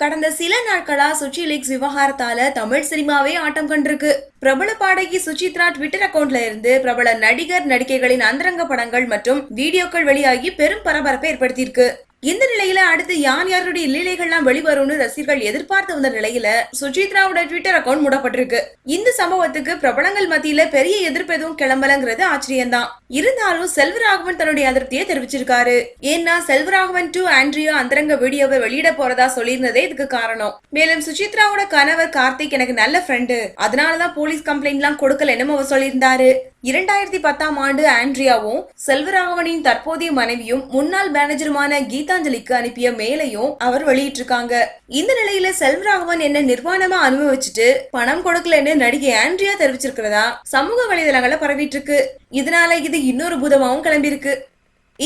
கடந்த சில நாட்களா சுச்சி லீக்ஸ் விவகாரத்தால தமிழ் சினிமாவே ஆட்டம் கண்டிருக்கு. பிரபல பாடகி சுச்சித்ரா ட்விட்டர் அக்கவுண்ட்ல இருந்து பிரபல நடிகர் நடிகைகளின் அந்தரங்க படங்கள் மற்றும் வீடியோக்கள் வெளியாகி பெரும் பரபரப்பை ஏற்படுத்தியிருக்கு. இந்த நிலையில அடுத்து யார் யாருடைய லீலைகள்லாம் வெளிவரும்னு ரசிகர்கள் எதிர்பார்த்து வந்த நிலையில சுஜித்ராவோட ட்விட்டர் அக்கௌண்ட் மூடப்பட்டிருக்கு. இந்த சம்பவத்துக்கு பிரபலங்கள் மத்தியில பெரிய எதிர்ப்பு எதுவும் கிளம்பலங்கிறது ஆச்சரியம்தான். இருந்தாலும் செல்வராகவன் தன்னுடைய அதிருப்தியை தெரிவிச்சிருக்காரு. ஏன்னா செல்வராகவன் டு ஆண்ட்ரியா அந்தரங்க வீடியோவை வெளியிட போறதா சொல்லியிருந்ததே இதுக்கு காரணம். மேலும் சுஜித்ராவோட கணவர் கார்த்திக் எனக்கு நல்ல ஃப்ரெண்டு அதனாலதான் போலீஸ் கம்ப்ளைண்ட் எல்லாம் என்னமோ அவர் சொல்லியிருந்தாரு. இரண்டாயிரத்தி பத்தாம் ஆண்டு ஆண்ட்ரியாவும் செல்வராகவனின் தற்போதைய மனைவியும் முன்னாள் மேனேஜருமான கீதாஞ்சலிக்கு அனுப்பிய மேலையும் அவர் வெளியிட்டிருக்காங்க. இந்த நிலையில செல்வராகவன் என்ன நிர்வாணமா அனுபவிச்சுட்டு பணம் கொடுக்கலன்னு நடிகை ஆண்ட்ரியா தெரிவிச்சிருக்கிறதா? சமூக வலைதளங்களை பரவிட்டு இருக்கு இதனால இது இன்னொரு பூதமாவும் கிளம்பியிருக்கு.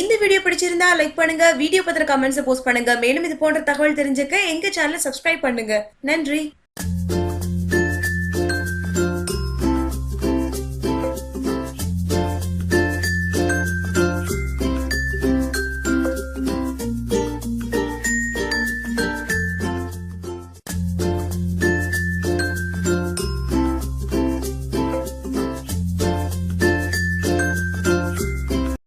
இந்த வீடியோ பிடிச்சிருந்தா லைக் பண்ணுங்க வீடியோ பத்திர கமெண்ட்ஸ் போஸ்ட் பண்ணுங்க. மேலும் இது போன்ற தகவல் தெரிஞ்சுக்க எங்க சேனலை சப்ஸ்கிரைப் பண்ணுங்க. நன்றி.